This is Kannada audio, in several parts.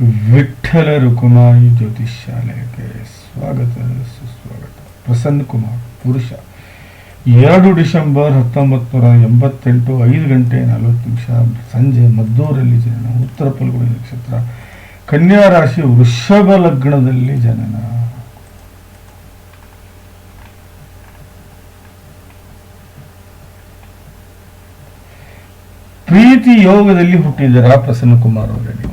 ವಿಠ್ಠಲ ರುಕುಮಾರಿ ಜ್ಯೋತಿಷ್ಯಾಲಯಕ್ಕೆ ಸ್ವಾಗತ, ಸುಸ್ವಾಗತ. ಪ್ರಸನ್ನ ಕುಮಾರ್, ಪುರುಷ. ಎರಡು ಡಿಸೆಂಬರ್ ಹತ್ತೊಂಬತ್ತು ನೂರ ಎಂಬತ್ತೆಂಟು, ಐದು ಗಂಟೆ ನಲವತ್ತು ನಿಮಿಷ, ಸಂಜೆ ಮದ್ದೂರಲ್ಲಿ ಜನನ, ಉತ್ತರ ಫಲ್ಗುಣಿ ನಕ್ಷತ್ರ, ಕನ್ಯಾ ರಾಶಿ ವೃಷಭ ಲಗ್ನದಲ್ಲಿ ಜನನ. ಪ್ರೀತಿ ಯೋಗದಲ್ಲಿ ಹುಟ್ಟಿದರ ಪ್ರಸನ್ನ ಕುಮಾರ್ ಅವರೇ ನೀವು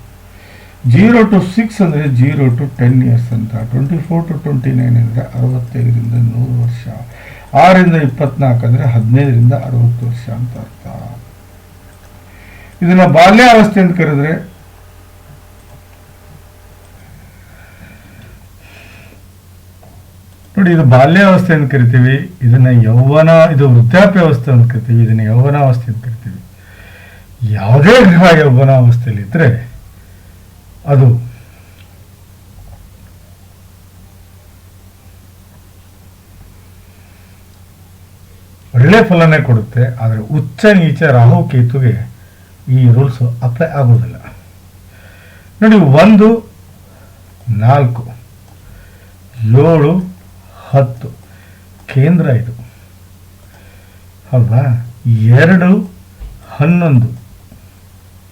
ಜೀರೋ ಟು ಸಿಕ್ಸ್ ಅಂದರೆ ಜೀರೋ ಟು ಟೆನ್ ಇಯರ್ಸ್ ಅಂತ. Twenty four to twenty nine ಅಂದರೆ ಅರವತ್ತೈದರಿಂದ ನೂರು ವರ್ಷ. ಆರರಿಂದ ಇಪ್ಪತ್ನಾಲ್ಕು ಅಂದರೆ ಹದಿನೈದರಿಂದ ಅರವತ್ತು ವರ್ಷ ಅಂತ ಅರ್ಥ. ಇದನ್ನ ಬಾಲ್ಯಾವಸ್ಥೆ ಅಂತ ಕರೆದ್ರೆ ನೋಡಿ, ಇದು ಬಾಲ್ಯಾವಸ್ಥೆ ಅಂತ ಕರಿತೀವಿ, ಇದನ್ನ ಯೌವನ, ಇದು ವೃದ್ಧಾಪ್ಯಾವಸ್ಥೆ ಅಂತ ಕರಿತೀವಿ, ಇದನ್ನ ಯೌವನಾವಸ್ಥೆ ಅಂತ ಕರಿತೀವಿ. ಯಾವುದೇ ಗ್ರಹ ಯೌವನಾವಸ್ಥೆಯಲ್ಲಿ ಇದ್ರೆ ಅದು. ಒಳ್ಳೆ ಫಲನೇ ಕೊಡುತ್ತೆ, ಆದರೆ ಉಚ್ಚ ನೀಚ ರಾಹು ಕೇತುಗೆ ಈ ರೂಲ್ಸ್ ಅಪ್ಲೈ ಆಗೋದಿಲ್ಲ. ನೋಡಿ, ಒಂದು, ನಾಲ್ಕು, ಏಳು, ಹತ್ತು, ಕೇಂದ್ರ ಇದು. ಹೌದಾ ಎರಡು, ಹನ್ನೊಂದು.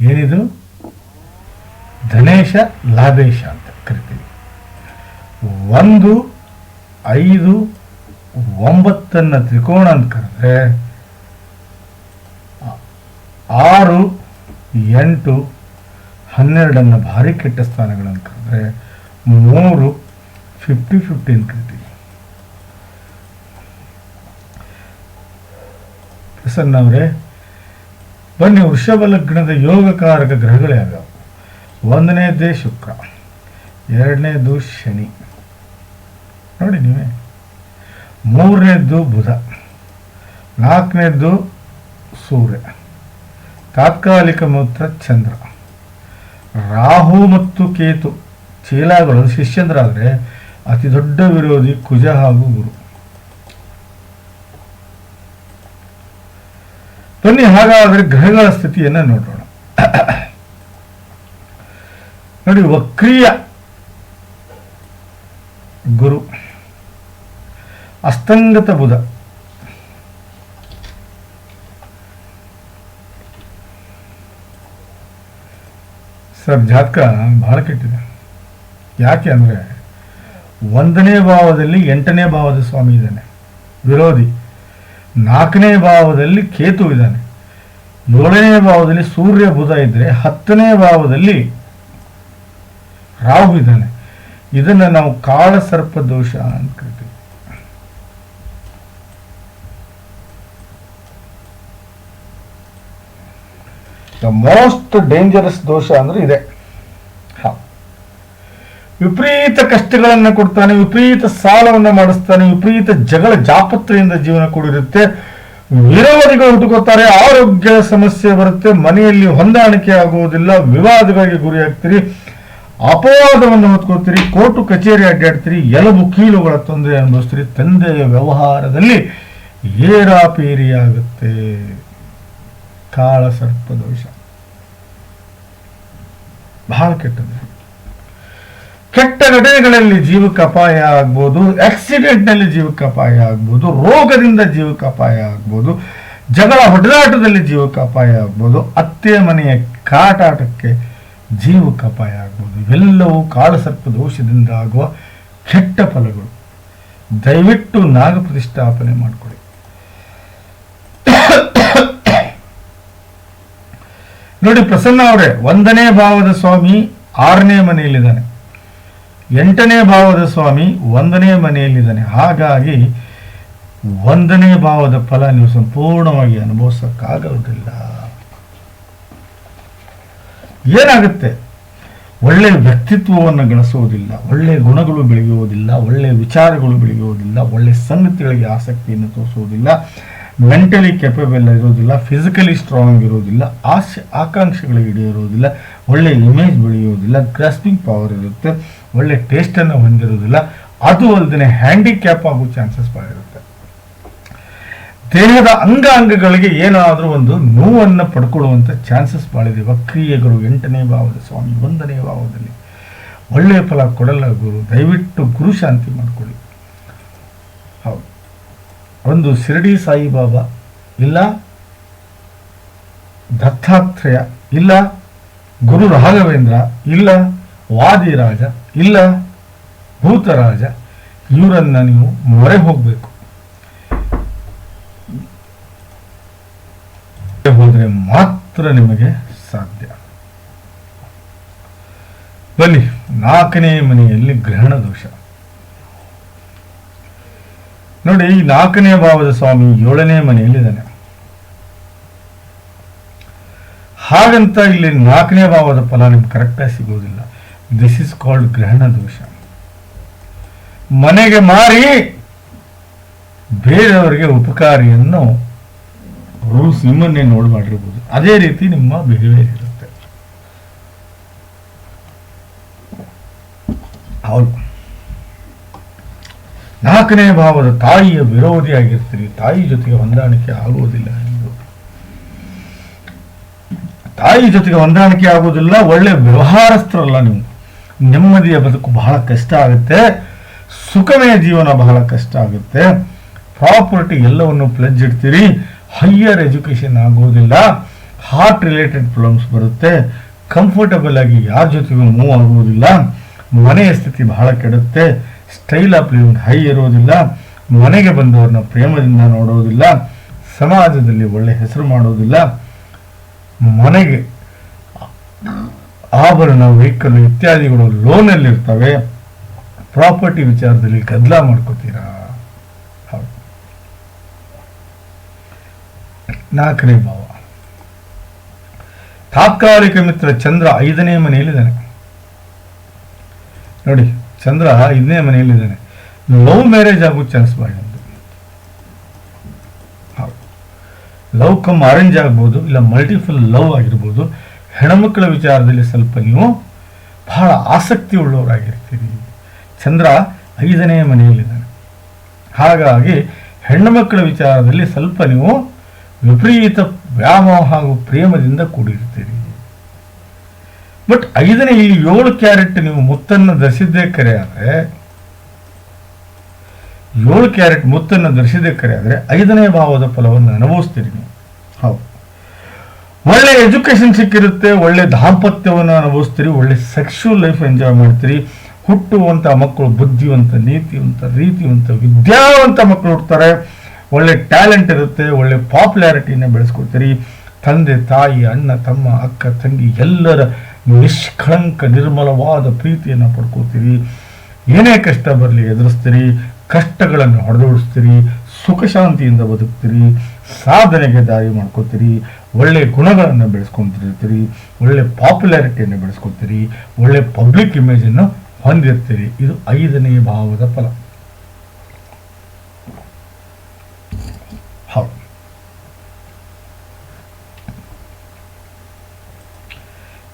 ಏನಿದು? ಧನೇಶ ಲಾಭೇಶ ಅಂತ ಕರಿತೀವಿ. ಒಂದು, ಐದು, ಒಂಬತ್ತನ್ನ ತ್ರಿಕೋಣ ಅಂತ ಕರೆದ್ರೆ, ಆರು, ಎಂಟು, ಹನ್ನೆರಡನ್ನ ಭಾರಿ ಕೆಟ್ಟ ಸ್ಥಾನಗಳನ್ನು ಕರೆದ್ರೆ, ಮೂರು ಫಿಫ್ಟಿ ಫಿಫ್ಟಿ ಅಂತ ಕರಿತೀವಿ. ಪ್ರಸನ್ನ ಅವರೇ ಬನ್ನಿ ವೃಷಭ ಲಗ್ನದ ಯೋಗಕಾರಕ ಗ್ರಹಗಳು ಯಾವ್ಯಾವು ಒಂದನೇದೇ ಶುಕ್ರ ಎರಡನೇದು ಶನಿ. ನೋಡಿ ನೀವೇ. ಮೂರನೇದ್ದು ಬುಧ ನಾಲ್ಕನೇದ್ದು ಸೂರ್ಯ, ತಾತ್ಕಾಲಿಕ ಮೂತ್ರ ಚಂದ್ರ. ರಾಹು ಮತ್ತು ಕೇತು, ಚೀಲಾಗಳು ಶಿಷ್ಯಂದ್ರಾದರೆ ಅತಿ ದೊಡ್ಡ ವಿರೋಧಿ ಕುಜ ಹಾಗೂ ಗುರು. ಬನ್ನಿ, ಹಾಗಾದರೆ ಗ್ರಹಗಳ ಸ್ಥಿತಿಯನ್ನು ನೋಡೋಣ. ನೋಡಿ, ವಕ್ರೀಯ ಗುರು, ಅಸ್ತಂಗತ ಬುಧ. ಸರ್, ಜಾತಕ ಬಹಳ ಕೆಟ್ಟಿದೆ ಯಾಕೆ ಅಂದರೆ, ಒಂದನೇ ಭಾವದಲ್ಲಿ ಎಂಟನೇ ಭಾವದ ಸ್ವಾಮಿ ಇದ್ದಾನೆ. ವಿರೋಧಿ. ನಾಲ್ಕನೇ ಭಾವದಲ್ಲಿ ಕೇತು ಇದ್ದಾನೆ. ಏಳನೇ ಭಾವದಲ್ಲಿ ಸೂರ್ಯ ಬುಧ ಇದ್ದರೆ ಹತ್ತನೇ ಭಾವದಲ್ಲಿ ರಾಹು ಇದ್ದಾನೆ. ಇದನ್ನು ನಾವು ಕಾಳ ಸರ್ಪ ದೋಷ ಅಂತ ಕರಿತೀವಿ. ದ ಮೋಸ್ಟ್ ಡೇಂಜರಸ್ ದೋಷ ಅಂದ್ರೆ ಇದೆ. ವಿಪರೀತ ಕಷ್ಟಗಳನ್ನು ಕೊಡ್ತಾನೆ, ವಿಪರೀತ ಸಾಲವನ್ನು ಮಾಡಿಸ್ತಾನೆ, ವಿಪರೀತ ಜಗಳ ಜಾಪತ್ರೆಯಿಂದ ಜೀವನ ಕೂಡಿರುತ್ತೆ. ವಿರೋಧಿಗಳು ಹುಟ್ಟುಕೋತಾರೆ ಆರೋಗ್ಯ ಸಮಸ್ಯೆ ಬರುತ್ತೆ, ಮನೆಯಲ್ಲಿ ಹೊಂದಾಣಿಕೆ ಆಗುವುದಿಲ್ಲ, ವಿವಾದಗಳಿಗೆ ಗುರಿಯಾಗ್ತೀರಿ. ಅಪವಾದವನ್ನು ಹೊತ್ಕೊಳ್ತೀರಿ, ಕೋರ್ಟು ಕಚೇರಿ ಅಡ್ಡಾಡ್ತೀರಿ, ಎಲಬು ಕೀಲುಗಳ ತೊಂದರೆ ಅನುಭವಿಸ್ತೀರಿ, ತಂದೆಯ ವ್ಯವಹಾರದಲ್ಲಿ ಏರಾಪೇರಿಯಾಗುತ್ತೆ. ಕಾಳ ಸರ್ಪ ದೋಷ ಬಹಳ ಕೆಟ್ಟದ್ದು. ಕೆಟ್ಟ ಘಟನೆಗಳಲ್ಲಿ ಜೀವಕ್ಕೆ ಅಪಾಯ ಆಗ್ಬೋದು, ಆಕ್ಸಿಡೆಂಟ್ನಲ್ಲಿ ಜೀವಕ್ಕೆ ಅಪಾಯ ಆಗ್ಬೋದು, ರೋಗದಿಂದ ಜೀವಕ್ಕೆ ಅಪಾಯ ಆಗ್ಬೋದು, ಜಗಳ ಹೊಡೆದಾಟದಲ್ಲಿ ಜೀವಕ್ಕೆ ಅಪಾಯ ಆಗ್ಬೋದು, ಅತ್ತೆ ಮನೆಯ ಕಾಟಾಟಕ್ಕೆ ಜೀವಕ್ಕೆ ಅಪಾಯ ಆಗ್ಬೋದು. ಇವೆಲ್ಲವೂ ಕಾಳಸರ್ಪ ದೋಷದಿಂದ ಆಗುವ ಕೆಟ್ಟ ಫಲಗಳು. ದಯವಿಟ್ಟು ನಾಗ ಪ್ರತಿಷ್ಠಾಪನೆ ಮಾಡಿಕೊಳ್ಳಿ ನೋಡಿ, ಪ್ರಸನ್ನ ಅವರೇ, ಒಂದನೇ ಭಾವದ ಸ್ವಾಮಿ ಆರನೇ ಮನೆಯಲ್ಲಿದ್ದಾನೆ. ಎಂಟನೇ ಭಾವದ ಸ್ವಾಮಿ ಒಂದನೇ ಮನೆಯಲ್ಲಿದ್ದಾನೆ. ಹಾಗಾಗಿ ಒಂದನೇ ಭಾವದ ಫಲ ನೀವು ಸಂಪೂರ್ಣವಾಗಿ ಅನುಭವಿಸಕ್ಕಾಗೋದಿಲ್ಲ. ಏನಾಗುತ್ತೆ? ಒಳ್ಳೆಯ ವ್ಯಕ್ತಿತ್ವವನ್ನು ಗಳಿಸುವುದಿಲ್ಲ ಒಳ್ಳೆಯ ಗುಣಗಳು ಬೆಳೆಯುವುದಿಲ್ಲ ಒಳ್ಳೆಯ ವಿಚಾರಗಳು ಬೆಳೆಯುವುದಿಲ್ಲ ಒಳ್ಳೆಯ ಸಂಗತಿಗಳಿಗೆ ಆಸಕ್ತಿಯನ್ನು ತೋರಿಸುವುದಿಲ್ಲ ಮೆಂಟಲಿ ಕೆಪಬಲ್ ಇರೋದಿಲ್ಲ ಫಿಸಿಕಲಿ ಸ್ಟ್ರಾಂಗ್ ಇರೋದಿಲ್ಲ ಆಸೆ ಆಕಾಂಕ್ಷೆಗಳಿಗೆ ಇರೋದಿಲ್ಲ ಒಳ್ಳೆಯ ಇಮೇಜ್ ಬೆಳೆಯುವುದಿಲ್ಲ ಗ್ರಾಸ್ಪಿಂಗ್ ಪವರ್ ಇರುತ್ತೆ, ಒಳ್ಳೆ ಟೇಸ್ಟನ್ನು ಹೊಂದಿರೋದಿಲ್ಲ ಅದು ಅಲ್ಲದೆ ಹ್ಯಾಂಡಿಕ್ಯಾಪ್ ಆಗೋ ಚಾನ್ಸಸ್ ಭಾಳ ಇರುತ್ತೆ. ದೇಹದ ಅಂಗಾಂಗಗಳಿಗೆ ಏನಾದರೂ ಒಂದು ನೋವನ್ನು ಪಡ್ಕೊಳ್ಳುವಂಥ ಚಾನ್ಸಸ್ ಭಾಳಿದೆ ವಕ್ರಿಯಗಳು ಎಂಟನೇ ಭಾವದ, ಸ್ವಾಮಿ ಒಂದನೇ ಭಾವದಲ್ಲಿ. ಒಳ್ಳೆಯ ಫಲ ಕೊಡಲ್ಲ ಗುರು. ದಯವಿಟ್ಟು ಗುರು ಶಾಂತಿ ಮಾಡಿಕೊಳ್ಳಿ. ಹೌದು. ಒಂದು ಶಿರಡಿ ಸಾಯಿಬಾಬಾ ಇಲ್ಲ, ದತ್ತಾತ್ರೇಯ ಇಲ್ಲ, ಗುರು ರಾಘವೇಂದ್ರ ಇಲ್ಲ, ವಾದಿರಾಜ ಇಲ್ಲ, ಭೂತರಾಜ, ಇವರನ್ನು ನೀವು ಮೊರೆ ಹೋಗಬೇಕು. ಹೋದ್ರೆ ಮಾತ್ರ ನಿಮಗೆ ಸಾಧ್ಯ. ಬನ್ನಿ, ನಾಲ್ಕನೇ ಮನೆಯಲ್ಲಿ ಗ್ರಹಣ ದೋಷ. ನೋಡಿ, ಈ ನಾಲ್ಕನೇ ಭಾವದ ಸ್ವಾಮಿ ಏಳನೇ ಮನೆಯಲ್ಲಿದ್ದಾನೆ. ಹಾಗಂತ ಇಲ್ಲಿ ನಾಲ್ಕನೇ ಭಾವದ ಫಲ ನಿಮ್ಗೆ ಕರೆಕ್ಟಾಗಿ ಸಿಗೋದಿಲ್ಲ. ದಿಸ್ ಇಸ್ ಕಾಲ್ಡ್ ಗ್ರಹಣ ದೋಷ. ಮನೆಗೆ ಮಾರಿ ಬೇರೆಯವರಿಗೆ ಉಪಕಾರಿಯನ್ನು ರೂಲ್ಸ್ ನಿಮ್ಮನ್ನೇ ನೋಡಿ ಮಾಡಿರ್ಬೋದು ಅದೇ ರೀತಿ ನಿಮ್ಮ ಬಿಹೇವಿಯರ್ ಇರುತ್ತೆ. ಹೌದು. ನಾಲ್ಕನೇ ಭಾವದ ತಾಯಿಯ ವಿರೋಧಿಯಾಗಿರ್ತೀರಿ. ತಾಯಿ ಜೊತೆಗೆ ಹೊಂದಾಣಿಕೆ ಆಗುವುದಿಲ್ಲ ತಾಯಿ ಜೊತೆಗೆ ಹೊಂದಾಣಿಕೆ ಆಗುವುದಿಲ್ಲ, ಒಳ್ಳೆ ವ್ಯವಹಾರಸ್ಥರಲ್ಲ ನೀವು. ನೆಮ್ಮದಿಯ ಬದುಕು ಬಹಳ ಕಷ್ಟ ಆಗುತ್ತೆ. ಸುಖಮಯ ಜೀವನ ಬಹಳ ಕಷ್ಟ ಆಗುತ್ತೆ. ಪ್ರಾಪರ್ಟಿ ಎಲ್ಲವನ್ನು ಪ್ಲಜ್ ಇಡ್ತೀರಿ. ಹೈಯರ್ ಎಜುಕೇಷನ್ ಆಗೋದಿಲ್ಲ ಹಾರ್ಟ್ ರಿಲೇಟೆಡ್ ಪ್ರಾಬ್ಲಮ್ಸ್ ಬರುತ್ತೆ. ಕಂಫರ್ಟಬಲ್ ಆಗಿ ಯಾರ ಜೊತೆಗೂ ಮೂವ್ ಆಗುವುದಿಲ್ಲ. ಮನೆಯ ಸ್ಥಿತಿ ಬಹಳ ಕೆಡುತ್ತೆ. ಸ್ಟೈಲ್ ಆಫ್ ಲಿವಿಂಗ್ ಹೈ ಇರೋದಿಲ್ಲ ಮನೆಗೆ ಬಂದವ್ರನ್ನ ಪ್ರೇಮದಿಂದ ನೋಡೋದಿಲ್ಲ. ಸಮಾಜದಲ್ಲಿ ಒಳ್ಳೆ ಹೆಸರು ಮಾಡೋದಿಲ್ಲ. ಮನೆಗೆ ಆಭರಣ, ವೆಹಿಕಲ್ ಇತ್ಯಾದಿಗಳು ಲೋನಲ್ಲಿರ್ತವೆ ಪ್ರಾಪರ್ಟಿ ವಿಚಾರದಲ್ಲಿ ಗದ್ದಲ ಮಾಡ್ಕೋತೀರಾ ಹೌದು ನಾಲ್ಕನೇ ಭಾವ. ತಾತ್ಕಾಲಿಕ ಮಿತ್ರ ಚಂದ್ರ ಐದನೇ ಮನೆಯಲ್ಲಿದ್ದಾನೆ. ನೋಡಿ, ಚಂದ್ರ ಐದನೇ ಮನೆಯಲ್ಲಿದ್ದಾನೆ. ಲವ್ ಮ್ಯಾರೇಜ್ ಆಗೋ ಚಾನ್ಸ್ ಹೌದು. ಲವ್ ಕಮ್ ಅರೇಂಜ್ ಆಗ್ಬೋದು, ಇಲ್ಲ ಮಲ್ಟಿಫುಲ್ ಲವ್ ಆಗಿರ್ಬೋದು. ಹೆಣ್ಮಕ್ಳ ವಿಚಾರದಲ್ಲಿ ಸ್ವಲ್ಪ ನೀವು ಬಹಳ ಆಸಕ್ತಿ ಉಳ್ಳವರಾಗಿರ್ತೀರಿ ಚಂದ್ರ ಐದನೇ ಮನೆಯಲ್ಲಿದ್ದಾನೆ. ಹಾಗಾಗಿ ಹೆಣ್ಣು ಮಕ್ಕಳ ವಿಚಾರದಲ್ಲಿ ಸ್ವಲ್ಪ ನೀವು ವಿಪರೀತ ವ್ಯಾಮೋಹ ಹಾಗೂ ಪ್ರೇಮದಿಂದ ಕೂಡಿರ್ತೀರಿ ಬಟ್ ಐದನೇ ಈ ಏಳು ಕ್ಯಾರೆಟ್ ನೀವು ಮುತ್ತನ್ನು ಧರಿಸಿದ್ದೇ ಕರೆ ಆದರೆ, ಏಳು ಕ್ಯಾರೆಟ್ ಮುತ್ತನ್ನು ಧರಿಸಿದ್ದೇ ಕರೆ ಆದರೆ ಐದನೇ ಭಾವದ ಫಲವನ್ನು ಅನುಭವಿಸ್ತೀರಿ ನೀವು. ಹೌದು. ಒಳ್ಳೆ ಎಜುಕೇಶನ್ ಸಿಕ್ಕಿರುತ್ತೆ, ಒಳ್ಳೆ ದಾಂಪತ್ಯವನ್ನು ಅನುಭವಿಸ್ತೀರಿ, ಒಳ್ಳೆ ಸೆಕ್ಷುವಲ್ ಲೈಫ್ ಎಂಜಾಯ್ ಮಾಡ್ತೀರಿ, ಹುಟ್ಟುವಂಥ ಮಕ್ಕಳು ಬುದ್ಧಿವಂತ, ನೀತಿವಂತ, ರೀತಿವಂತ, ವಿದ್ಯಾವಂತ ಮಕ್ಕಳು ಹುಡ್ತಾರೆ ಒಳ್ಳೆ ಟ್ಯಾಲೆಂಟ್ ಇರುತ್ತೆ, ಒಳ್ಳೆ ಪಾಪ್ಯುಲಾರಿಟಿನ ಬೆಳೆಸ್ಕೊಡ್ತೀರಿ. ತಂದೆ, ತಾಯಿ, ಅಣ್ಣ, ತಮ್ಮ, ಅಕ್ಕ, ತಂಗಿ ಎಲ್ಲರ ನಿಷ್ಕಳಂಕ, ನಿರ್ಮಲವಾದ ಪ್ರೀತಿಯನ್ನು ಪಡ್ಕೋತೀರಿ. ಏನೇ ಕಷ್ಟ ಬರಲಿ ಎದುರಿಸ್ತೀರಿ, ಕಷ್ಟಗಳನ್ನು ಹೊಡೆದೋಡಿಸ್ತೀರಿ, ಸುಖ ಶಾಂತಿಯಿಂದ ಬದುಕ್ತೀರಿ, ಸಾಧನೆಗೆ ದಾರಿ ಮಾಡ್ಕೋತೀರಿ, ಒಳ್ಳೆ ಗುಣಗಳನ್ನು ಬೆಳೆಸ್ಕೊತಿರ್ತೀರಿ, ಒಳ್ಳೆ ಪಾಪ್ಯುಲಾರಿಟಿಯನ್ನು ಬೆಳೆಸ್ಕೊತೀರಿ, ಒಳ್ಳೆ ಪಬ್ಲಿಕ್ ಇಮೇಜನ್ನು ಹೊಂದಿರ್ತೀರಿ. ಇದು ಐದನೇ ಭಾವದ ಫಲ. ಹೌದು.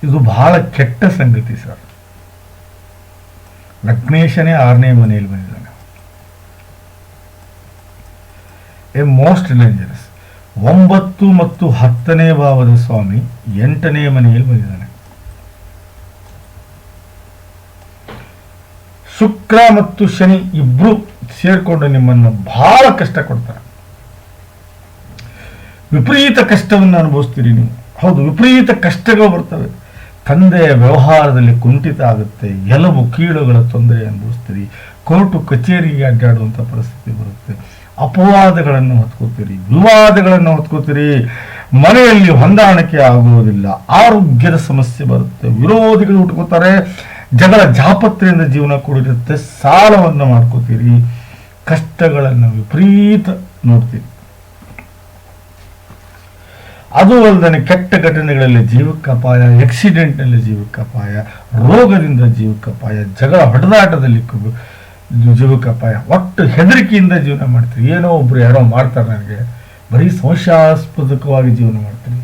ಇದು ಬಹಳ ಕೆಟ್ಟ ಸಂಗತಿ ಸರ್. ಲಗ್ನೇಶನೇ ಆರನೇ ಮನೆಯಲ್ಲಿ ಬಂದಿದ್ದಾನೆ. A, most dangerous. ಒಂಬತ್ತು ಮತ್ತು ಹತ್ತನೇ ಭಾವದ ಸ್ವಾಮಿ ಎಂಟನೇ ಮನೆಯಲ್ಲಿ ಬಂದಿದ್ದಾನೆ. ಶುಕ್ರ ಮತ್ತು ಶನಿ ಇಬ್ರು ಸೇರ್ಕೊಂಡು ನಿಮ್ಮನ್ನು ಬಹಳ ಕಷ್ಟ ಕೊಡ್ತಾರೆ. ವಿಪರೀತ ಕಷ್ಟವನ್ನು ಅನುಭವಿಸ್ತೀರಿ ನೀವು. ಹೌದು, ವಿಪರೀತ ಕಷ್ಟಗಳು ಬರ್ತವೆ. ತಂದೆಯ ವ್ಯವಹಾರದಲ್ಲಿ ಕುಂಠಿತ ಆಗುತ್ತೆ ಎಲವು ಕೀಳುಗಳ ತೊಂದರೆ ಅನುಭವಿಸ್ತೀರಿ, ಕೋರ್ಟು ಕಚೇರಿಗೆ ಅಡ್ಡಾಡುವಂಥ ಪರಿಸ್ಥಿತಿ ಬರುತ್ತೆ. ಅಪವಾದಗಳನ್ನು ಹೊತ್ಕೋತೀರಿ, ವಿವಾದಗಳನ್ನು ಹೊತ್ಕೋತೀರಿ. ಮನೆಯಲ್ಲಿ ಹೊಂದಾಣಿಕೆ ಆಗುವುದಿಲ್ಲ, ಆರೋಗ್ಯದ ಸಮಸ್ಯೆ ಬರುತ್ತೆ, ವಿರೋಧಿಗಳು ಹುಟ್ಕೋತಾರೆ, ಜಗಳ ಜಾಪತ್ರೆಯಿಂದ ಜೀವನ ಕೂಡಿರುತ್ತೆ ಸಾಲವನ್ನು ಮಾಡ್ಕೋತೀರಿ. ಕಷ್ಟಗಳನ್ನು ವಿಪರೀತ ನೋಡ್ತೀವಿ ಅದು ಅಲ್ಲದೆ ಕೆಟ್ಟ ಘಟನೆಗಳಲ್ಲಿ ಜೀವಕ್ಕೆ ಅಪಾಯ ಆಕ್ಸಿಡೆಂಟ್ನಲ್ಲಿ ಜೀವಕ್ಕೆ ಅಪಾಯ, ರೋಗದಿಂದ ಜೀವಕ್ಕೆ ಅಪಾಯ, ಜಗಳ, ಹೊಡೆದಾಟದಲ್ಲಿ ಜೀವಕ್ಕೆ ಅಪಾಯ. ಒಟ್ಟು ಹೆದರಿಕೆಯಿಂದ ಜೀವನ ಮಾಡ್ತೀರಿ. ಏನೋ ಒಬ್ರು ಯಾರೋ ಮಾಡ್ತಾರೆ ನನಗೆ. ಬರೀ ಸಂಶಯಾಸ್ಪದಕವಾಗಿ ಜೀವನ ಮಾಡ್ತೀರಿ.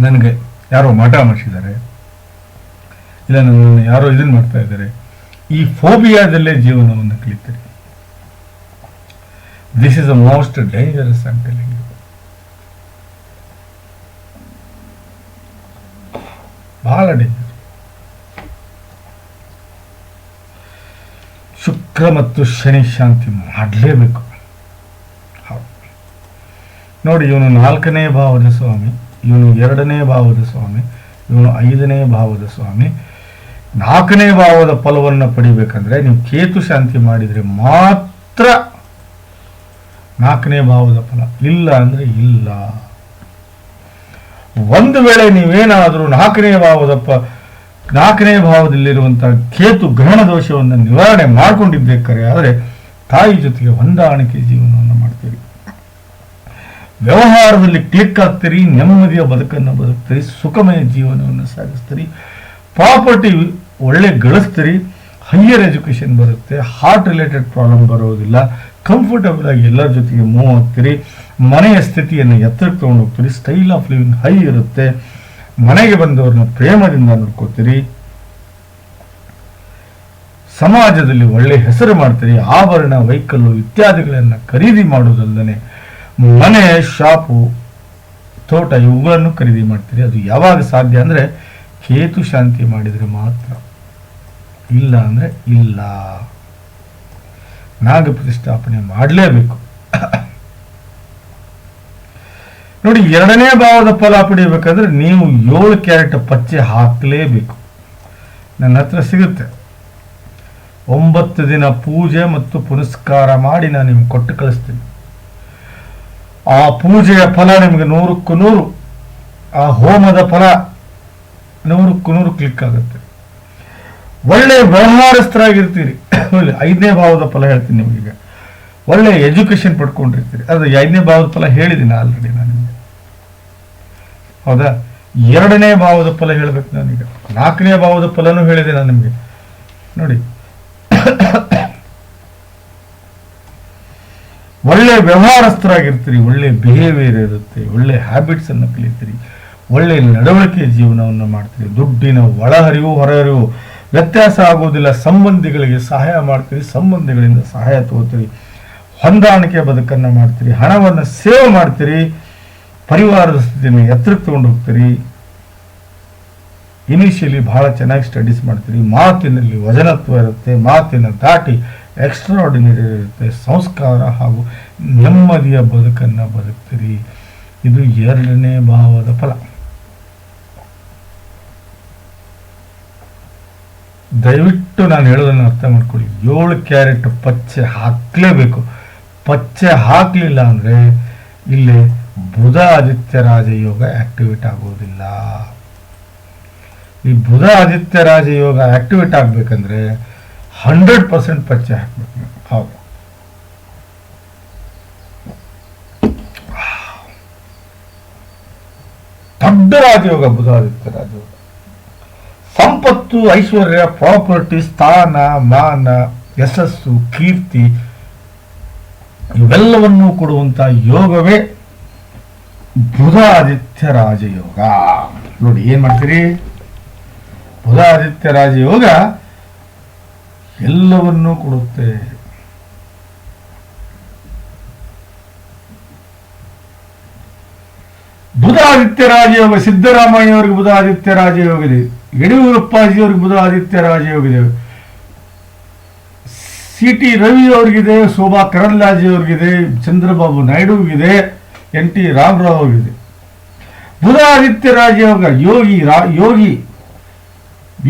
ನನಗೆ ಯಾರೋ ಮಠ ಮಾಡಿಸಿದ್ದಾರೆ. ಇಲ್ಲ, ನನ್ನ ಯಾರೋ ಇದನ್ನ ಮಾಡ್ತಾ ಇದ್ದಾರೆ. ಈ ಫೋಬಿಯಾದಲ್ಲೇ ಜೀವನವನ್ನು ಕಲಿತೀರಿ this is most most I'm telling you. ಶುಕ್ರ ಮತ್ತು ಶನಿ ಶಾಂತಿ ಮಾಡಲೇಬೇಕು. ನೋಡಿ, ಇವನು ನಾಲ್ಕನೇ ಭಾವದ ಸ್ವಾಮಿ, ಇವನು ಎರಡನೇ ಭಾವದ ಸ್ವಾಮಿ, ಇವನು ಐದನೇ ಭಾವದ ಸ್ವಾಮಿ. ನಾಲ್ಕನೇ ಭಾವದ ಫಲವನ್ನು ಪಡಿಬೇಕಂದ್ರೆ ನೀವು ಕೇತು ಶಾಂತಿ ಮಾಡಿದರೆ ಮಾತ್ರ ನಾಲ್ಕನೇ ಭಾವದ ಫಲ. ಇಲ್ಲ ಅಂದ್ರೆ ಇಲ್ಲ. ಒಂದು ವೇಳೆ ನೀವೇನಾದರೂ ನಾಲ್ಕನೇ ಭಾವದ ಪ, ನಾಲ್ಕನೇ ಭಾವದಲ್ಲಿರುವಂತಹ ಕೇತು ಗ್ರಹಣ ದೋಷವನ್ನು ನಿವಾರಣೆ ಮಾಡಿಕೊಂಡಿದ್ದೇಕರೆ ಆದರೆ ತಾಯಿ ಜೊತೆಗೆ ಹೊಂದಾಣಿಕೆ ಜೀವನವನ್ನು ಮಾಡ್ತೀರಿ. ವ್ಯವಹಾರದಲ್ಲಿ ಕ್ಲಿಕ್ ಆಗ್ತೀರಿ, ನೆಮ್ಮದಿಯ ಬದುಕನ್ನು ಬದುಕ್ತೀರಿ, ಸುಖಮಯ ಜೀವನವನ್ನು ಸಾಗಿಸ್ತೀರಿ, ಪ್ರಾಪರ್ಟಿ ಒಳ್ಳೆ ಗಳಿಸ್ತೀರಿ ಹೈಯರ್ ಎಜುಕೇಷನ್ ಬರುತ್ತೆ ಹಾರ್ಟ್ ರಿಲೇಟೆಡ್ ಪ್ರಾಬ್ಲಮ್ ಬರೋದಿಲ್ಲ ಕಂಫರ್ಟಬಲ್ ಆಗಿ ಎಲ್ಲರ ಜೊತೆಗೆ ಮೂವ್ ಆಗ್ತೀರಿ ಮನೆಯ ಸ್ಥಿತಿಯನ್ನು ಎತ್ತರಕ್ಕೆ ತಗೊಂಡು ಹೋಗ್ತೀರಿ ಸ್ಟೈಲ್ ಆಫ್ ಲಿವಿಂಗ್ ಹೈ ಇರುತ್ತೆ. ಮನೆಗೆ ಬಂದವ್ರನ್ನ ಪ್ರೇಮದಿಂದ ನೋಡ್ಕೋತೀರಿ. ಸಮಾಜದಲ್ಲಿ ಒಳ್ಳೆ ಹೆಸರು ಮಾಡ್ತೀರಿ, ಆಭರಣ ವೈಕಲ್ಲು ಇತ್ಯಾದಿಗಳನ್ನು ಖರೀದಿ ಮಾಡೋದಲ್ಲದೆ ಮನೆ ಶಾಪು ತೋಟ ಇವುಗಳನ್ನು ಖರೀದಿ ಮಾಡ್ತೀರಿ. ಅದು ಯಾವಾಗ ಸಾಧ್ಯ ಅಂದರೆ ಕೇತು ಶಾಂತಿ ಮಾಡಿದರೆ ಮಾತ್ರ. ಇಲ್ಲ ಅಂದರೆ ಇಲ್ಲ. ನಾಗ ಪ್ರತಿಷ್ಠಾಪನೆ ಮಾಡಲೇಬೇಕು. ನೋಡಿ, ಎರಡನೇ ಭಾವದ ಫಲ ಪಡಿಬೇಕಂದ್ರೆ ನೀವು ಏಳು ಕ್ಯಾರೆಟ್ ಪಚ್ಚೆ ಹಾಕಲೇಬೇಕು. ನನ್ನ ಹತ್ರ ಸಿಗುತ್ತೆ. ಒಂಬತ್ತು ದಿನ ಪೂಜೆ ಮತ್ತು ಪುನಸ್ಕಾರ ಮಾಡಿ ನಾನು ನಿಮ್ಗೆ ಕೊಟ್ಟು ಕಳಿಸ್ತೀನಿ. ಆ ಪೂಜೆಯ ಫಲ ನಿಮಗೆ ನೂರಕ್ಕೂ ನೂರು, ಆ ಹೋಮದ ಫಲ ನೂರಕ್ಕೂ ನೂರು ಕ್ಲಿಕ್ ಆಗುತ್ತೆ. ಒಳ್ಳೆ ವ್ಯವಹಾರಸ್ಥರಾಗಿರ್ತೀರಿ. ಐದನೇ ಭಾವದ ಫಲ ಹೇಳ್ತೀನಿ ನಿಮಗೀಗ ಒಳ್ಳೆ ಎಜುಕೇಶನ್ ಪಡ್ಕೊಂಡಿರ್ತೀರಿ. ಅದು ಐದನೇ ಭಾವದ ಫಲ ಹೇಳಿದ್ದೀನಿ ಆಲ್ರೆಡಿ ನಾನು ನಿಮಗೆ. ಹೌದಾ? ಎರಡನೇ ಭಾವದ ಫಲ ಹೇಳಬೇಕು ನಾನೀಗ ನಾಲ್ಕನೇ ಭಾವದ ಫಲನೂ ಹೇಳಿದೆ ನಾನು ನಿಮಗೆ. ನೋಡಿ. ಒಳ್ಳೆ ವ್ಯವಹಾರಸ್ಥರಾಗಿರ್ತೀರಿ, ಒಳ್ಳೆ ಬಿಹೇವಿಯರ್ ಇರುತ್ತೆ, ಒಳ್ಳೆ ಹ್ಯಾಬಿಟ್ಸ್ ಅನ್ನು ಕಲಿತೀರಿ, ಒಳ್ಳೆ ನಡವಳಿಕೆ ಜೀವನವನ್ನು ಮಾಡ್ತೀರಿ, ದುಡ್ಡಿನ ಒಳಹರಿವು ಹೊರಹರಿವು. ವ್ಯತ್ಯಾಸ ಆಗುವುದಿಲ್ಲ. ಸಂಬಂಧಿಗಳಿಗೆ ಸಹಾಯ ಮಾಡ್ತೀರಿ, ಸಂಬಂಧಿಗಳಿಂದ ಸಹಾಯ ತಗೋತೀರಿ. ಹೊಂದಾಣಿಕೆ ಬದುಕನ್ನು ಮಾಡ್ತೀರಿ, ಹಣವನ್ನು ಸೇವ್ ಮಾಡ್ತೀರಿ. ಪರಿವಾರದ ಸ್ಥಿತಿಯನ್ನು ಎತ್ತರಕ್ಕೆ ತಗೊಂಡು ಹೋಗ್ತೀರಿ ಇನಿಷಿಯಲಿ ಬಹಳ ಚೆನ್ನಾಗಿ ಸ್ಟಡೀಸ್ ಮಾಡ್ತೀರಿ. ಮಾತಿನಲ್ಲಿ ವಜನತ್ವ ಇರುತ್ತೆ, ಮಾತಿನ ದಾಟಿ ಎಕ್ಸ್ಟ್ರಾಡಿನರಿ ಇರುತ್ತೆ. ಸಂಸ್ಕಾರ ಹಾಗೂ ನೆಮ್ಮದಿಯ ಬದುಕನ್ನು ಬದುಕ್ತೀರಿ. ಇದು ಎರಡನೇ ಭಾವದ ಫಲ. ದಯವಿಟ್ಟು ನಾನು ಹೇಳೋದನ್ನು ಅರ್ಥ ಮಾಡ್ಕೊಳ್ಳಿ. ಏಳು ಕ್ಯಾರೆಟ್ ಪಚ್ಚೆ ಹಾಕಲೇಬೇಕು. ಪಚ್ಚೆ ಹಾಕಲಿಲ್ಲ ಅಂದರೆ ಇಲ್ಲಿ ಬುಧ ಆದಿತ್ಯ ರಾಜಯೋಗ ಆಕ್ಟಿವೇಟ್ ಆಗೋದಿಲ್ಲ ಈ ಬುಧ ಆದಿತ್ಯ ರಾಜಯೋಗ ಆಕ್ಟಿವೇಟ್ ಆಗ್ಬೇಕಂದ್ರೆ ಹಂಡ್ರೆಡ್ ಪರ್ಸೆಂಟ್ ಪಚ್ಚೆ ಹಾಕ್ಬೇಕು. ಹೌದು. ದೊಡ್ಡ ರಾಜಯೋಗ ಬುಧ ಆದಿತ್ಯ ರಾಜಯೋಗ. ಸಂಪತ್ತು, ಐಶ್ವರ್ಯ, ಪ್ರಾಪರ್ಟಿ, ಸ್ಥಾನ, ಮಾನ, ಯಶಸ್ಸು, ಕೀರ್ತಿ ಇವೆಲ್ಲವನ್ನೂ ಕೊಡುವಂತ ಯೋಗವೇ ಬುಧಾದಿತ್ಯ ರಾಜಯೋಗ. ನೋಡಿ, ಏನ್ ಮಾಡ್ತೀರಿ? ಬುಧಾದಿತ್ಯ ರಾಜಯೋಗ ಎಲ್ಲವನ್ನೂ ಕೊಡುತ್ತೆ. ಬುಧಾದಿತ್ಯ ರಾಜಯೋಗ ಸಿದ್ದರಾಮಯ್ಯ ಅವರಿಗೆ ಬುಧ ಆದಿತ್ಯ ರಾಜಯೋಗ ಇದೆ. ಯಡಿಯೂರಪ್ಪಾಜಿಯವ್ರಿಗೆ ಬುಧ ಆದಿತ್ಯ ರಾಜಯೋಗ ಇದೆ ಸಿ ಟಿ ರವಿ ಅವ್ರಿಗಿದೆ, ಶೋಭಾ ಕರಂದ್ಲಾಜೆ ಅವ್ರಿಗಿದೆ, ಚಂದ್ರಬಾಬು ನಾಯ್ಡುವಿಗಿದೆ ಎನ್ ಟಿ ರಾಮರಾವ್ ಅವ್ರಿಗಿದೆ ಬುಧ ಆದಿತ್ಯ ರಾಜಯೋಗ ಯೋಗಿ ರಾ, Yogi,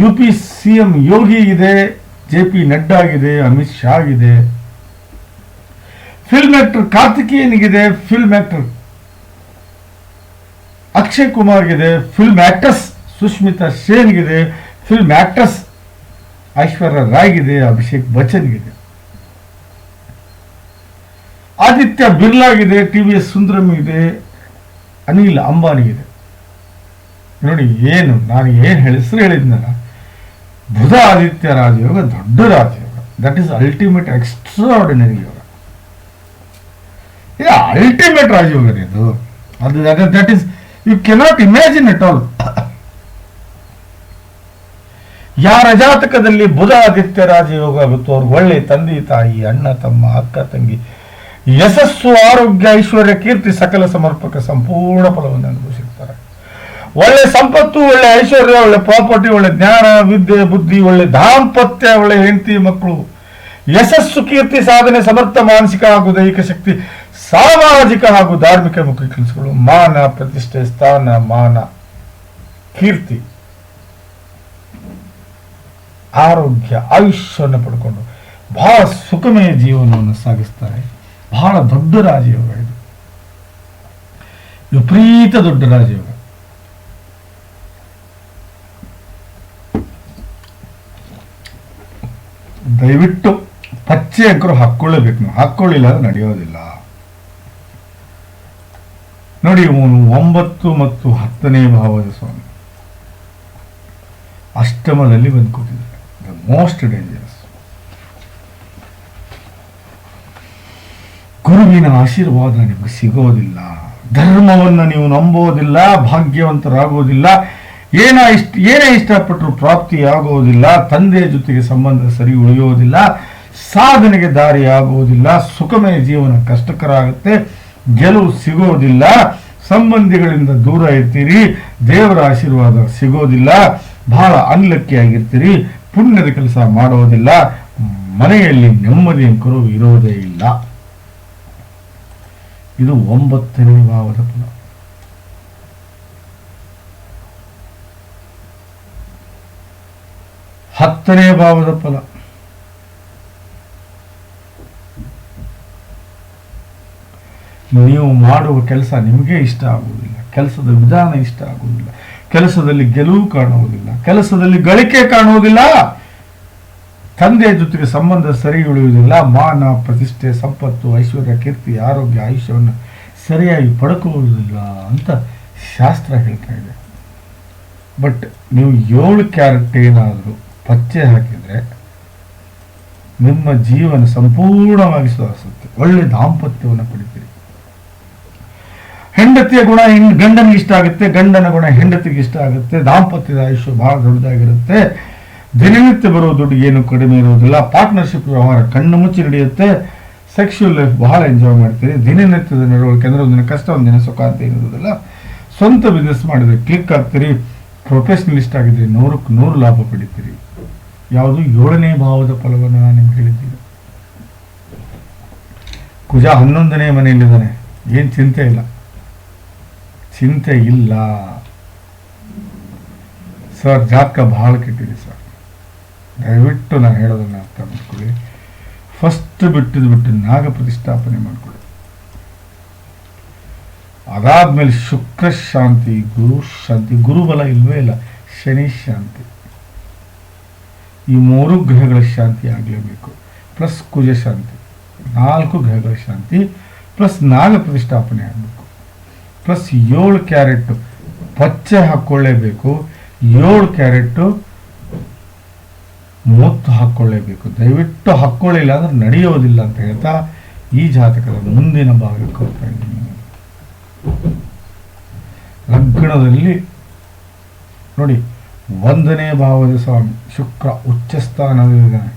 U P C M Yogi ಇದೆ, ಜೆ ಪಿ ನಡ್ಡಾ ಆಗಿದೆ, ಅಮಿತ್ ಶಾ ಆಗಿದೆ. ಫಿಲ್ಮ್ ಆಕ್ಟರ್ ಕಾರ್ತಿಕೇಯನಿಗಿದೆ, ಫಿಲ್ಮ್ ಆಕ್ಟರ್ ಅಕ್ಷಯ್ ಕುಮಾರ್ಗಿದೆ ಫಿಲ್ಮ್ ಆಕ್ಟರ್ಸ್ ಸುಷ್ಮಿತಾ ಸೇನ್ಗಿದೆ ಫಿಲ್ಮ್ ಆಕ್ಟ್ರೆಸ್ ಐಶ್ವರ್ಯ ರಾಯ್ಗಿದೆ, ಅಭಿಷೇಕ್ ಬಚ್ಚನ್ಗಿದೆ. ಆದಿತ್ಯ ಬಿರ್ಲಾಗಿದೆ, ಟಿ ವಿ ಎಸ್ ಇದೆ, ಅನಿಲ್ ಅಂಬಾನಿ ಇದೆ ನೋಡಿ, ಏನು, ನಾನು ಏನು ಹೆಸರು ಹೇಳಿದ್ನಲ್ಲ, ಬುಧ ಆದಿತ್ಯ ರಾಜಯೋಗ, ದೊಡ್ಡ ರಾಜಯೋಗ. That is ultimate extraordinary yoga. ಇದು ಅಲ್ಟಿಮೇಟ್ ರಾಜಯೋಗ ಇದು. ಅದು that is you cannot imagine it all ಯಾರ ಜಾತಕದಲ್ಲಿ ಬುಧ ಆದಿತ್ಯ ರಾಜಯೋಗ ಆಗುತ್ತೋ ಅವ್ರಿಗೆ ಒಳ್ಳೆ ತಂದೆ, ತಾಯಿ, ಅಣ್ಣ, ತಮ್ಮ, ಅಕ್ಕ, ತಂಗಿ. ಯಶಸ್ಸು, ಆರೋಗ್ಯ, ಐಶ್ವರ್ಯ, ಕೀರ್ತಿ, ಸಕಲ ಸಮರ್ಪಕ ಸಂಪೂರ್ಣ ಫಲವನ್ನು ಅನುಭವಿಸಿರ್ತಾರೆ. ಒಳ್ಳೆ ಸಂಪತ್ತು, ಒಳ್ಳೆ ಐಶ್ವರ್ಯ, ಒಳ್ಳೆ ಪ್ರಾಪರ್ಟಿ, ಒಳ್ಳೆ ಜ್ಞಾನ, ವಿದ್ಯೆ, ಬುದ್ಧಿ, ಒಳ್ಳೆ ದಾಂಪತ್ಯ, ಒಳ್ಳೆ ಹೆಂಡತಿ, ಮಕ್ಕಳು. ಯಶಸ್ಸು, ಕೀರ್ತಿ, ಸಾಧನೆ, ಸಮರ್ಥ, ಮಾನಸಿಕ ಹಾಗೂ ದೈಹಿಕ ಶಕ್ತಿ, ಸಾಮಾಜಿಕ ಹಾಗೂ ಧಾರ್ಮಿಕ ಮುಖ್ಯ ಕೆಲಸಗಳು. ಮಾನ, ಪ್ರತಿಷ್ಠೆ, ಸ್ಥಾನ, ಮಾನ, ಕೀರ್ತಿ. ಆರೋಗ್ಯ, ಆಯುಷ್ಯವನ್ನು ಪಡ್ಕೊಂಡು ಬಹಳ ಸುಖಮಯ ಜೀವನವನ್ನು ಸಾಗಿಸ್ತಾರೆ. ಬಹಳ ದೊಡ್ಡ ರಾಜಯೋಗ ಇದು. ವಿಪರೀತ ದೊಡ್ಡ ರಾಜಯೋಗ. ದಯವಿಟ್ಟು ಪಚ್ಚೆ ಅಂಕರು ಹಾಕೊಳ್ಳೇಬೇಕು ನೀವು ಹಾಕೊಳ್ಳಿಲ್ಲ ಅಂದ್ರೆ ನಡೆಯೋದಿಲ್ಲ. ನೋಡಿ ಇವನು ಒಂಬತ್ತು ಮತ್ತು ಹತ್ತನೇ ಭಾವದ ಸ್ವಾಮಿ. ಅಷ್ಟಮದಲ್ಲಿ ಬಂದು ದ ಮೋಸ್ಟ್ dangerous. ಗುರುವಿನ ಆಶೀರ್ವಾದ ನಿಮಗೆ ಸಿಗೋದಿಲ್ಲ ಧರ್ಮವನ್ನು ನೀವು ನಂಬೋದಿಲ್ಲ, ಭಾಗ್ಯವಂತರಾಗೋದಿಲ್ಲ, ಏನ ಇಷ್ಟ, ಏನೇ ಇಷ್ಟಪಟ್ಟರು ಪ್ರಾಪ್ತಿ ಆಗೋದಿಲ್ಲ ತಂದೆಯ ಜೊತೆಗೆ ಸಂಬಂಧ ಸರಿ ಉಳಿಯೋದಿಲ್ಲ, ಸಾಧನೆಗೆ ದಾರಿ ಆಗುವುದಿಲ್ಲ ಸುಖಮಯ ಜೀವನ ಕಷ್ಟಕರ ಆಗುತ್ತೆ ಗೆಲುವು ಸಿಗೋದಿಲ್ಲ, ಸಂಬಂಧಿಗಳಿಂದ ದೂರ ಇರ್ತೀರಿ, ದೇವರ ಆಶೀರ್ವಾದ ಸಿಗೋದಿಲ್ಲ, ಬಹಳ ಅನ್ಲಕ್ಕಿ ಆಗಿರ್ತೀರಿ ಪುಣ್ಯದ ಕೆಲಸ ಮಾಡುವುದಿಲ್ಲ, ಮನೆಯಲ್ಲಿ ನೆಮ್ಮದಿ ಅಂಕರು ಇರೋದೇ ಇಲ್ಲ. ಇದು ಒಂಬತ್ತನೇ ಭಾವದ ಫಲ ಹತ್ತನೇ ಭಾವದ ಫಲ. ನೀವು ಮಾಡುವ ಕೆಲಸ ನಿಮಗೆ ಇಷ್ಟ ಆಗುವುದಿಲ್ಲ, ಕೆಲಸದ ವಿಧಾನ ಇಷ್ಟ ಆಗುವುದಿಲ್ಲ. ಕೆಲಸದಲ್ಲಿ ಗೆಲುವು ಕಾಣುವುದಿಲ್ಲ. ಕೆಲಸದಲ್ಲಿ ಗಳಿಕೆ ಕಾಣುವುದಿಲ್ಲ. ತಂದೆಯ ಜೊತೆಗೆ ಸಂಬಂಧ ಸರಿ ಉಳಿಯುವುದಿಲ್ಲ. ಮಾನ, ಪ್ರತಿಷ್ಠೆ, ಸಂಪತ್ತು, ಐಶ್ವರ್ಯ, ಕೀರ್ತಿ, ಆರೋಗ್ಯ, ಆಯುಷ್ಯವನ್ನು ಸರಿಯಾಗಿ ಪಡ್ಕೊಳ್ಳುವುದಿಲ್ಲ ಅಂತ ಶಾಸ್ತ್ರ ಹೇಳ್ತಾ ಇದೆ. ಬಟ್ ನೀವು ಏಳು ಕ್ಯಾರೆಟ್ ಏನಾದರೂ ಪಚ್ಚೆ ಹಾಕಿದರೆ ನಿಮ್ಮ ಜೀವನ ಸಂಪೂರ್ಣವಾಗಿ ಸುಧಾರಿಸುತ್ತೆ. ಒಳ್ಳೆ ದಾಂಪತ್ಯವನ್ನು ಪಡಿತೀರಿ. ಹೆಂಡತಿಯ ಗುಣ ಗಂಡನಿಗೆ ಇಷ್ಟ ಆಗುತ್ತೆ, ಗಂಡನ ಗುಣ ಹೆಂಡತಿಗೆ ಇಷ್ಟ ಆಗುತ್ತೆ, ದಾಂಪತ್ಯದ ಆಯುಷ್ಯ ಬಹಳ ದೊಡ್ಡದಾಗಿರುತ್ತೆ. ದಿನನಿತ್ಯ ಬರೋ ದುಡ್ಡು ಏನು ಕಡಿಮೆ ಇರೋದಿಲ್ಲ ಪಾರ್ಟ್ನರ್ಶಿಪ್ ವ್ಯವಹಾರ ಕಣ್ಣು ಮುಚ್ಚಿ ನಡೆಯುತ್ತೆ ಸೆಕ್ಷುವಲ್ ಲೈಫ್ ಬಹಳ ಎಂಜಾಯ್ ಮಾಡ್ತೀರಿ. ದಿನನಿತ್ಯದ ನಡವಳಿಕೆ ಅಂದ್ರೆ ಒಂದಿನ ಕಷ್ಟ, ಒಂದಿನ ಸುಖ ಅಂತ ಏನಿರೋದಿಲ್ಲ ಸ್ವಂತ ಬಿಸ್ನೆಸ್ ಮಾಡಿದ್ರೆ ಕ್ಲಿಕ್ ಆಗ್ತೀರಿ. ಪ್ರೊಫೆಷನಲಿಸ್ಟ್ ಆಗಿದ್ರೆ ನೂರಕ್ಕೆ ನೂರು ಲಾಭ ಪಡಿತೀರಿ. ಯಾವುದು ಏಳನೇ ಭಾವದ ಫಲವನ್ನು ನಾನು ನಿಮ್ಗೆ ಹೇಳಿದ್ದೀನಿ. ಕುಜ ಹನ್ನೊಂದನೇ ಮನೆಯಲ್ಲಿದ್ದಾನೆ. ಏನು ಚಿಂತೆ ಇಲ್ಲ. ಚಿಂತೆ ಇಲ್ಲ. ಸರ್, ಜಾತಕ ಬಹಳ ಕೆಟ್ಟಿದೆ ಸರ್. ದಯವಿಟ್ಟು ನಾನು ಹೇಳೋದನ್ನ ಅರ್ಥ ಮಾಡ್ಕೊಳ್ಳಿ. ಫಸ್ಟ್ ಬಿಟ್ಟಿದ್ದು ಬಿಟ್ಟು ನಾಗ ಪ್ರತಿಷ್ಠಾಪನೆ ಮಾಡ್ಕೊಳ್ಳಿ. ಅದಾದ್ಮೇಲೆ ಶುಕ್ರ ಶಾಂತಿ, ಗುರು ಶಾಂತಿ ಗುರುಬಲ ಇಲ್ವೇ ಇಲ್ಲ, ಶನಿ ಶಾಂತಿ. ಈ ಮೂರು ಗ್ರಹಗಳ ಶಾಂತಿ ಆಗಲೇಬೇಕು. ಪ್ಲಸ್ ಕುಜ ಶಾಂತಿ, ನಾಲ್ಕು ಗ್ರಹಗಳ ಶಾಂತಿ, ಪ್ಲಸ್ ನಾಗ ಪ್ರತಿಷ್ಠಾಪನೆ ಆಗಬೇಕು. ಪ್ಲಸ್ ಏಳು ಕ್ಯಾರೆಟ್ ಪಚ್ಚೆ ಹಾಕ್ಕೊಳ್ಳೇಬೇಕು ಏಳು ಕ್ಯಾರೆಟ್ಟು ಮುತ್ತು ಹಾಕ್ಕೊಳ್ಳೇಬೇಕು ದಯವಿಟ್ಟು ಹಾಕ್ಕೊಳ್ಳಿಲ್ಲ ಅಂದ್ರೆ ನಡೆಯೋದಿಲ್ಲ ಅಂತ ಹೇಳ್ತಾ ಈ ಜಾತಕದ ಮುಂದಿನ ಭಾಗಕ್ಕೆ ಹೋಗ್ತಾ ಲಗ್ನದಲ್ಲಿ ನೋಡಿ, ಒಂದನೇ ಭಾವದ ಸ್ವಾಮಿ, ಶುಕ್ರ ಉಚ್ಚ ಸ್ಥಾನದಲ್ಲಿದ್ದಾನೆ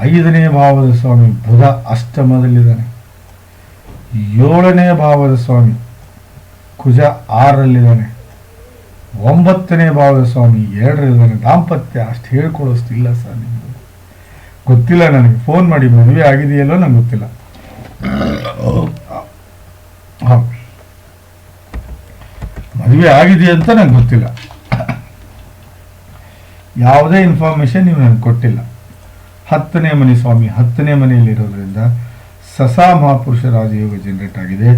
ಐದನೇ ಭಾವದ ಸ್ವಾಮಿ ಬುಧ ಅಷ್ಟಮದಲ್ಲಿದ್ದಾನೆ. ಏಳನೇ ಭಾವದ ಸ್ವಾಮಿ ಕುಜ ಆರರಲ್ಲಿದ್ದಾನೆ. ಒಂಬತ್ತನೇ ಭಾವದ ಸ್ವಾಮಿ, ಎರಡರಲ್ಲಿದ್ದಾನೆ. ದಾಂಪತ್ಯ ಅಷ್ಟು ಹೇಳ್ಕೊಳ್ಳೋಷ್ಟಿಲ್ಲ ಸರ್ ನಿಮ್ಗೆ. ಗೊತ್ತಿಲ್ಲ ನನಗೆ. ಫೋನ್ ಮಾಡಿ, ಮದುವೆ ಆಗಿದೆಯಲ್ಲೋ ನಂಗೆ ಗೊತ್ತಿಲ್ಲ. ಮದುವೆ ಆಗಿದೆ ಅಂತ ನಂಗೆ ಗೊತ್ತಿಲ್ಲ. ಯಾವುದೇ ಇನ್ಫಾರ್ಮೇಷನ್ ನೀವು ನನಗೆ ಕೊಟ್ಟಿಲ್ಲ. ಹತ್ತನೇ ಮನೆ ಸ್ವಾಮಿ, ಹತ್ತನೇ ಮನೆಯಲ್ಲಿರೋದ್ರಿಂದ ಸಸಾ ಮಹಾಪುರುಷ ರಾಜಯೋಗ ಜನರೇಟ್ ಆಗಿದೆ.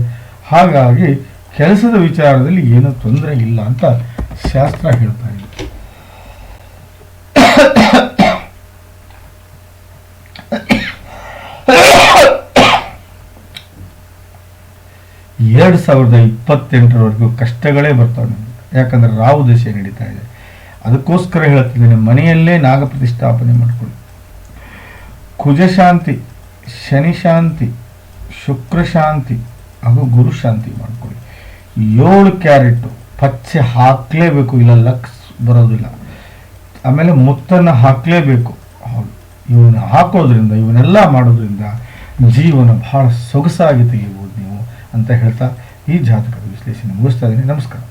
ಹಾಗಾಗಿ ಕೆಲಸದ ವಿಚಾರದಲ್ಲಿ ಏನೂ ತೊಂದರೆ ಇಲ್ಲ ಅಂತ ಶಾಸ್ತ್ರ ಹೇಳ್ತಾ ಇದೆ. ಎರಡು ಸಾವಿರದ ಇಪ್ಪತ್ತೆಂಟರವರೆಗೂ ಕಷ್ಟಗಳೇ ಬರ್ತಾವೆ ಯಾಕಂದ್ರೆ ರಾವುದಶೆ ರಾವು ದಶೆ ನಡೀತಾ ಇದೆ. ಅದಕ್ಕೋಸ್ಕರ ಹೇಳ್ತಿದ್ದೇನೆ, ಮನೆಯಲ್ಲೇ ನಾಗ ಪ್ರತಿಷ್ಠಾಪನೆ ಮಾಡಿಕೊಳ್ಳಿ. ಕುಜಶಾಂತಿ ಶನಿಶಾಂತಿ ಶುಕ್ರಶಾಂತಿ ಹಾಗೂ ಗುರುಶಾಂತಿ ಮಾಡಿಕೊಳ್ಳಿ. ಏಳು ಕ್ಯಾರೆಟ್ ಪಚ್ಚೆ ಹಾಕಲೇಬೇಕು, ಇಲ್ಲ ಲಕ್ಸ್ ಬರೋದಿಲ್ಲ. ಆಮೇಲೆ ಮುತ್ತನ್ನು ಹಾಕಲೇಬೇಕು. ಇವನ್ನ ಹಾಕೋದ್ರಿಂದ ಇವನ್ನೆಲ್ಲ ಮಾಡೋದ್ರಿಂದ ಜೀವನ ಬಹಳ ಸೊಗಸಾಗಿ ತೆಗಿಬೋದು ನೀವು ಅಂತ ಹೇಳ್ತಾ ಈ ಜಾತಕದ ವಿಶ್ಲೇಷಣೆ ಮುಗಿಸ್ತಾ ಇದ್ದೀನಿ. ನಮಸ್ಕಾರ.